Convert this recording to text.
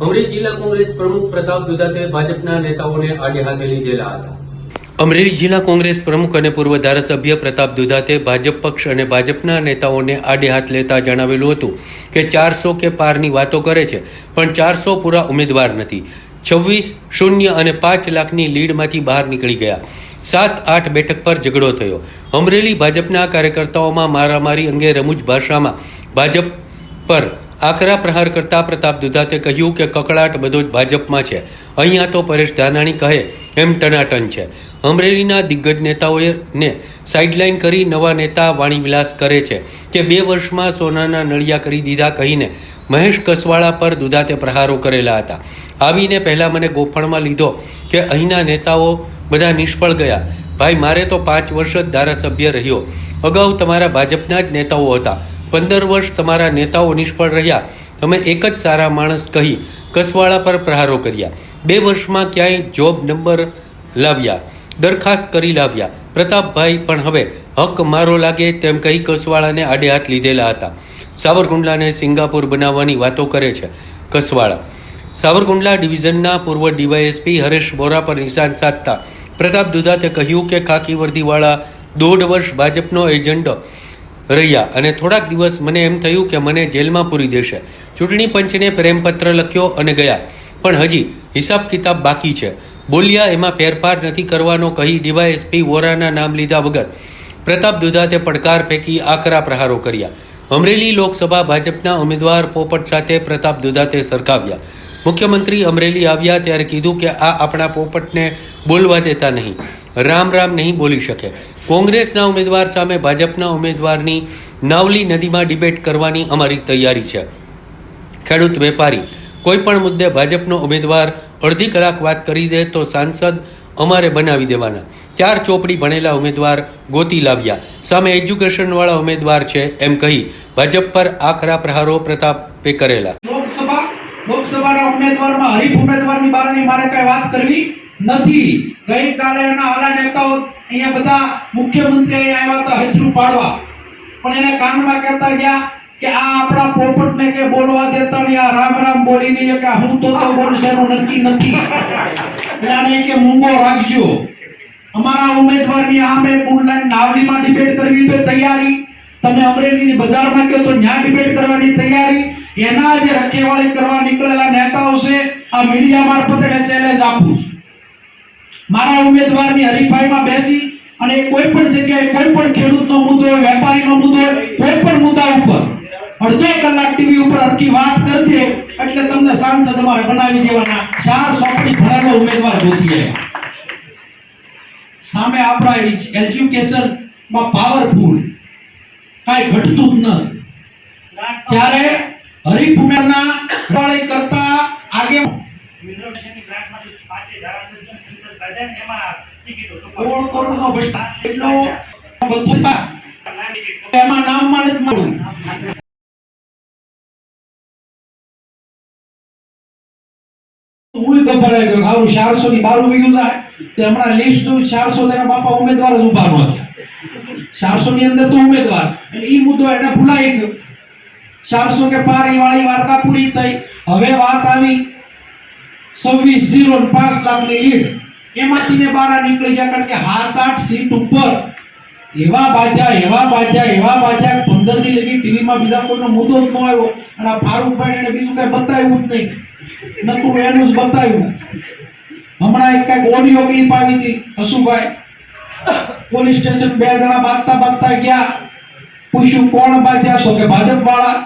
અમરેલી જિલ્લા કોંગ્રેસ પ્રમુખ પ્રતાપ દુધાતે ભાજપના નેતાઓને આડે હાથે લીધેલા હતા. અમરેલી જિલ્લા કોંગ્રેસ પ્રમુખ અને પૂર્વ ધારાસભ્ય પ્રતાપ દુધાતે ભાજપ પક્ષ અને ભાજપના નેતાઓને આડે હાથ લેતા જણાવેલું હતું કે ચારસો કે પારની વાતો કરે છે, પણ ચારસો પૂરા ઉમેદવાર નથી. છવ્વીસ શૂન્ય અને પાંચ લાખની લીડમાંથી બહાર નીકળી ગયા. સાત આઠ બેઠક પર ઝઘડો થયો. અમરેલી ભાજપના કાર્યકર્તાઓમાં મારામારી અંગે રમૂજ ભાષામાં ભાજપ પર આકરા પ્રહાર કરતા પ્રતાપ દુધાતે કહ્યું કે કકળાટ બધો જ ભાજપમાં છે. અહીંયા તો પરેશ ધાનાણી કહે, એમ ટનાટન છે. અમરેલીના દિગ્ગજ નેતાઓએ ને સાઇડલાઇન કરી નવા નેતા વાણીવિલાસ કરે છે કે બે વર્ષમાં સોનાના નળિયા કરી દીધા કહીને મહેશ કસવાળા પર દુધાતે પ્રહારો કરેલા હતા. આવીને પહેલાં મને ગોફણમાં લીધો કે અહીંના નેતાઓ બધા નિષ્ફળ ગયા. ભાઈ, મારે તો પાંચ વર્ષ જ ધારાસભ્ય રહ્યો. અગાઉ તમારા ભાજપના જ નેતાઓ હતા. પંદર વર્ષ તમારા નેતાઓ નિષ્ફળ રહ્યા. તમે એક જ સારા માણસ કહી કસવાળા પર પ્રહારો કર્યા. બે વર્ષમાં ક્યાંય જોબ નંબર લાવ્યા. દરખાસ્ત કરી લાવ્યા. પ્રતાપભાઈ પણ હવે હક મારો લાગે તેમ કહી કસવાળાને આડે હાથ લીધેલા હતા. સાવરકુંડલાને સિંગાપુર બનાવવાની વાતો કરે છે કસવાળા સાવરકુંડલા ડિવિઝનના પૂર્વ ડીવાયએસપી હરેશ બોરા પર નિશાન સાધતા. પ્રતાપ દુધાતે કહ્યું કે ખાકી વર્દીવાળા દોઢ વર્ષ ભાજપનો એજન્ડો રહ્યા. અને થોડાક દિવસ મને એમ થયું કે મને જેલમાં પૂરી દેશે. ચૂંટણી પંચને પ્રેમપત્ર લખ્યો અને ગયા. પણ હજી હિસાબ કિતાબ બાકી છે. બોલ્યા એમાં ફેરફાર નથી કરવાનો કહી ડીવાયએસપી વોરાના નામ લીધા વગર પ્રતાપ દુધાતે પડકાર ફેંકી આકરા પ્રહારો કર્યા. અમરેલી લોકસભા ભાજપના ઉમેદવાર પોપટ સાથે પ્રતાપ દુધાતે સરખાવ્યા મુખ્યમંત્રી અમરેલી આવ્યા ત્યારે કીધું કે આ આપણા પોપટને બોલવા દેતા નહીં. રામ રામ નહીં બોલી શકે. કોંગ્રેસના ઉમેદવાર સામે ભાજપના ઉમેદવારની નાવલી નદીમાં ડિબેટ કરવાની અમારી તૈયારી છે. ખેડૂત વેપારી, કોઈ પણ મુદ્દે ભાજપનો ઉમેદવાર અડધી કલાક વાત કરી દે તો સાંસદ અમારે બનાવી દેવાના. ચાર ચોપડી ભણેલા ઉમેદવાર ગોતી લાવ્યા. સામે એજ્યુકેશનવાળા ઉમેદવાર છે એમ કહી ભાજપ પર આખરા પ્રહારો પ્રતાપે કરેલા. લોકસભા, લોકસભાના ઉમેદવારમાં હરીફ ઉમેદવારની બારાની મારે કઈ વાત કરવી? નથી. ગઈકાલે એના આલા નેતાઓ અહીંયા બધા મુખ્યમંત્રી આવ્યા હતા હથરું પાડવા. પણ એને કાનમાં કહેતા ગયા કે આ આપણા પોપટને કે બોલવા દેતા નહીં, આ રામ રામ બોલી નહીં કે હું તો તો બોલશે એનું નક્કી નથી. એટલે કે મૂંગો રાખજો. અમારા ઉમેદવારની આમે ઓનલાઈન નાવડીમાં ડિબેટ કરવી તો તૈયારી. તમે અમરેલીની બજારમાં કહો તો ન્યા ડિબેટ કરવાની તૈયારી. એના જે રખેવાળી કરવા નીકળેલા નેતાઓ છે, આ મીડિયા મારફતે ચેલેન્જ આપું છું. મારા ઉમેદવારની હરીફાઈમાં બેસી અને કોઈ પણ જગ્યાએ કોઈ પણ ખેડૂતનો મુદ્દો હોય, વેપારીનો મુદ્દો હોય, કોઈ પણ મુદ્દા ઉપર અડધો કલાક ટીવી ઉપર હરકી વાત કરજે એટલે તમને સાંસદ અમારે બનાવી દેવાના ચાર સોંપણી ભરેલો ઉમેદવાર ગોતી સામે આપણા એજ્યુકેશનમાં પાવરફુલ કાંઈ ઘટતું જ નથી. ત્યારે હરીફ ઉમેરના કરતા આગે સોળ કરોડનો ભ્રષ્ટાચાર એટલો બધું એમાં નામમાં નથી મળ્યું હું ગભરાઈ ગયો કે ચારસો ની બારું વીઘું જાય તે હમણાં લિસ્ટ જોયું ચારસો તેના બાપા ઉમેદવાર જ ઊભા ન ચારસો ની અંદર તો ઉમેદવાર. એટલે એ મુદ્દો એને ભૂલાઈ ગયો. ચારસો કે પાર વાળી વાર્તા પૂરી થઈ. હવે વાત આવી છવ્વીસ ઝીરો પાંચ લાખની લીડ. એમાંથી ને બારા નીકળી ગયા કારણ કે હાથ આઠ સીટ ઉપર. એવા બાજા એવા બાજા એવા બાજા પંદર દી લગી ટીવીમાં બીજા કોઈનો મુદ્દો જ ન આવ્યો. અને આ ફારૂકભાઈ એને બીજું કઈ બતાવ્યું જ નહીં. નતું એનું જ બતાવ્યું. હમણાં એક કંઈક ઓડિયો ક્લિપ આવી હતી, હસુભાઈ. પોલીસ સ્ટેશન બે જણા બાગતા બાગતા ગયા. પૂછ્યું કોણ બાજ્યા તો કે ભાજપ વાળા